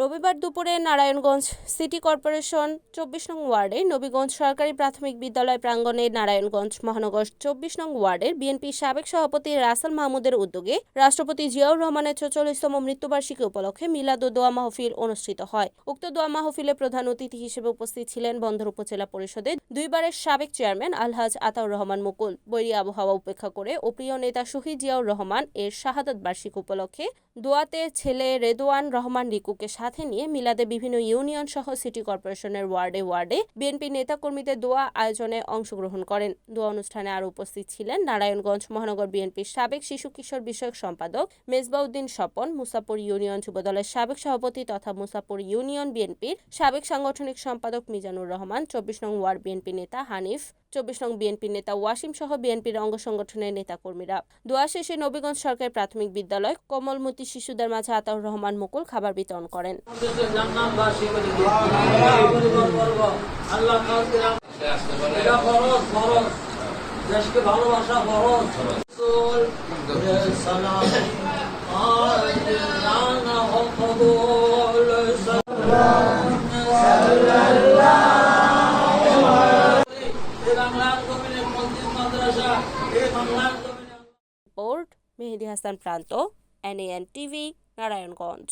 রবিবার দুপুরে Narayanganj city corporation চব্বিশ নং ওয়ার্ডে নবীগঞ্জ সরকারি প্রাথমিক বিদ্যালয় প্রাঙ্গণে নারায়ণগঞ্জ মহানগর চব্বিশ নং ওয়ার্ডের বিএনপি সাবেক সভাপতি রাসেল মাহমুদের উদ্যোগে রাষ্ট্রপতি জিয়াউর রহমানের চৌচল্লিশতম মৃত্যুবার্ষিকী উপলক্ষে মিলাদ ও দোয়া মাহফিল অনুষ্ঠিত হয়। উক্ত দোয়া মাহফিলে প্রধান অতিথি হিসেবে উপস্থিত ছিলেন বন্দর উপজেলা পরিষদের দুইবারের সাবেক চেয়ারম্যান আলহাজ আতাউর রহমান মুকুল, বৈরী আবহাওয়া উপেক্ষা করে ও প্রিয় নেতা শহীদ জিয়াউর রহমান এর শাহাদত বার্ষিকী উপলক্ষে দোয়াতে ছেলে রেদোয়ান রহমান রিকুকে সাথে নিয়ে মিলাদে বিভিন্ন ইউনিয়ন সহ সিটি কর্পোরেশনের ওয়ার্ডে ওয়ার্ডে বিএনপি নেতাকর্মীদের দোয়া আয়োজনে অংশগ্রহণ করেন। দোয়া অনুষ্ঠানে আরও উপস্থিত ছিলেন নারায়ণগঞ্জ মহানগর বিএনপির সাবেক শিশু কিশোর বিষয়ক সম্পাদক মেজবাউদ্দিন স্বপন, মুসাপুর ইউনিয়ন যুবদলের সাবেক সভাপতি তথা মুসাপুর ইউনিয়ন বিএনপির সাবেক সাংগঠনিক সম্পাদক মিজানুর রহমান, চব্বিশ নং ওয়ার্ড বিএনপি নেতা হানিফ চব্বিশ নং বিএনপির নেতা ওয়াসিম সহ বিএনপির অঙ্গ সংগঠনের নেতাকর্মীরা। দোয়া শেষে নবীগঞ্জ সরকারি প্রাথমিক বিদ্যালয় কমলমতি শিশুদের মাঝে আতাউর রহমান মুকুল খাবার বিতরণ করেন। জান্নাতবাসী রিপোর্ট মেহেদি হাসান প্রান্ত এনএএন টিভি নারায়ণগঞ্জ